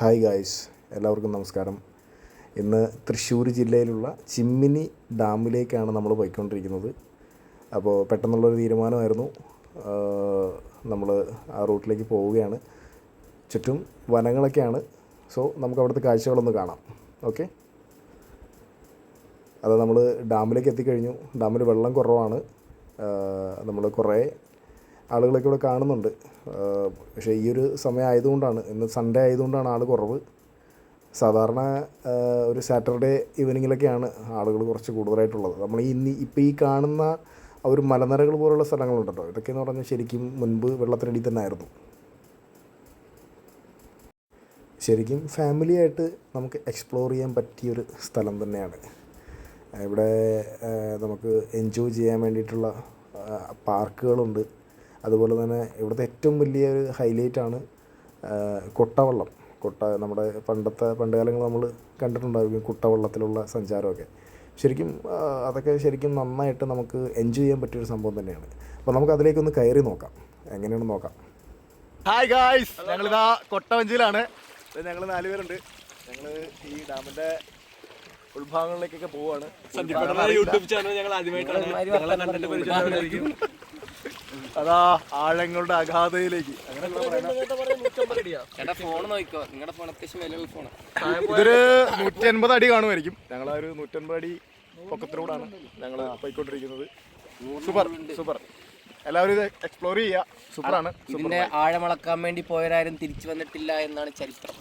Hi guys എല്ലാവർക്കും നമസ്കാരം. ഇന്ന് തൃശ്ശൂർ ജില്ലയിലുള്ള ചിമ്മിനി ഡാമിലേക്കാണ് നമ്മൾ പോയിക്കൊണ്ടിരിക്കുന്നത്. അപ്പോൾ പെട്ടെന്നുള്ളൊരു തീരുമാനമായിരുന്നു. നമ്മൾ ആ റൂട്ടിലേക്ക് പോവുകയാണ്. ചുറ്റും വനങ്ങളൊക്കെയാണ്. സോ നമുക്ക് അവിടുത്തെ കാഴ്ചകളൊന്ന് കാണാം. ഓക്കെ? അത് നമ്മൾ ഡാമിലേക്ക് എത്തിക്കഴിഞ്ഞു. ഡാമിൽ വെള്ളം കുറവാണ്. നമ്മൾ കുറേ ആളുകളൊക്കെ ഇവിടെ കാണുന്നുണ്ട്. പക്ഷേ ഈ ഒരു സമയം ആയതുകൊണ്ടാണ്. ഇന്ന് സൺഡേ ആയതുകൊണ്ടാണ് ആൾ കുറവ്. സാധാരണ ഒരു സാറ്റർഡേ ഈവനിങ്ങിലൊക്കെയാണ് ആളുകൾ കുറച്ച് കൂടുതലായിട്ടുള്ളത്. നമ്മൾ ഈ ഇന്ന് ഇപ്പോൾ ഈ കാണുന്ന ഒരു മലനിരകൾ പോലുള്ള സ്ഥലങ്ങളുണ്ടല്ലോ. ഇതൊക്കെയെന്ന് പറഞ്ഞാൽ ശരിക്കും മുൻപ് വെള്ളത്തിനടിയിൽ തന്നെ ആയിരുന്നു. ശരിക്കും ഫാമിലിയായിട്ട് നമുക്ക് എക്സ്പ്ലോർ ചെയ്യാൻ പറ്റിയൊരു സ്ഥലം തന്നെയാണ്. ഇവിടെ നമുക്ക് എൻജോയ് ചെയ്യാൻ വേണ്ടിയിട്ടുള്ള പാർക്കുകളുണ്ട് അതുപോലെ തന്നെ ഇവിടുത്തെ ഏറ്റവും വലിയ ഒരു ഹൈലൈറ്റാണ് കൊട്ടവള്ളം. കൊട്ട നമ്മുടെ പണ്ടത്തെ പണ്ട് കാലങ്ങൾ നമ്മൾ കണ്ടിട്ടുണ്ടായിരിക്കും കുട്ടവള്ളത്തിലുള്ള സഞ്ചാരമൊക്കെ. ശരിക്കും അതൊക്കെ ശരിക്കും നന്നായിട്ട് നമുക്ക് എൻജോയ് ചെയ്യാൻ പറ്റിയൊരു സംഭവം തന്നെയാണ്. അപ്പോൾ നമുക്ക് അതിലേക്കൊന്ന് കയറി നോക്കാം. എങ്ങനെയാണെന്ന് നോക്കാം. ഹായ് ഗായ്സ് ഞങ്ങളിതാ കൊട്ടവഞ്ചിയിലാണ്. ഞങ്ങൾ നാലുപേരുണ്ട് ഞങ്ങൾ ഈ ഡാമിന്റെ ഉൾഭാഗങ്ങളിലേക്കൊക്കെ പോവാണ്. യൂട്യൂബ് ചാനൽ ഞങ്ങൾ ആദ്യമായിട്ടാണ്. അതാ ആഴങ്ങളുടെ അഗാധയിലേക്ക് ഇതൊരു നൂറ്റൻപത് അടി കാണുമായിരിക്കും. ഞങ്ങൾ ആ ഒരു നൂറ്റൻപത് അടി പൊക്കത്തിലൂടാണ് ഞങ്ങൾ പോയിക്കൊണ്ടിരിക്കുന്നത്. സൂപ്പർ സൂപ്പർ എല്ലാവരും ഇത് എക്സ്പ്ലോർ ചെയ്യുക. സൂപ്പറാണ് ഇതിന്റെ ആഴമളക്കാൻ വേണ്ടി പോയവരാരും തിരിച്ചു വന്നിട്ടില്ല എന്നാണ് ചരിത്രം.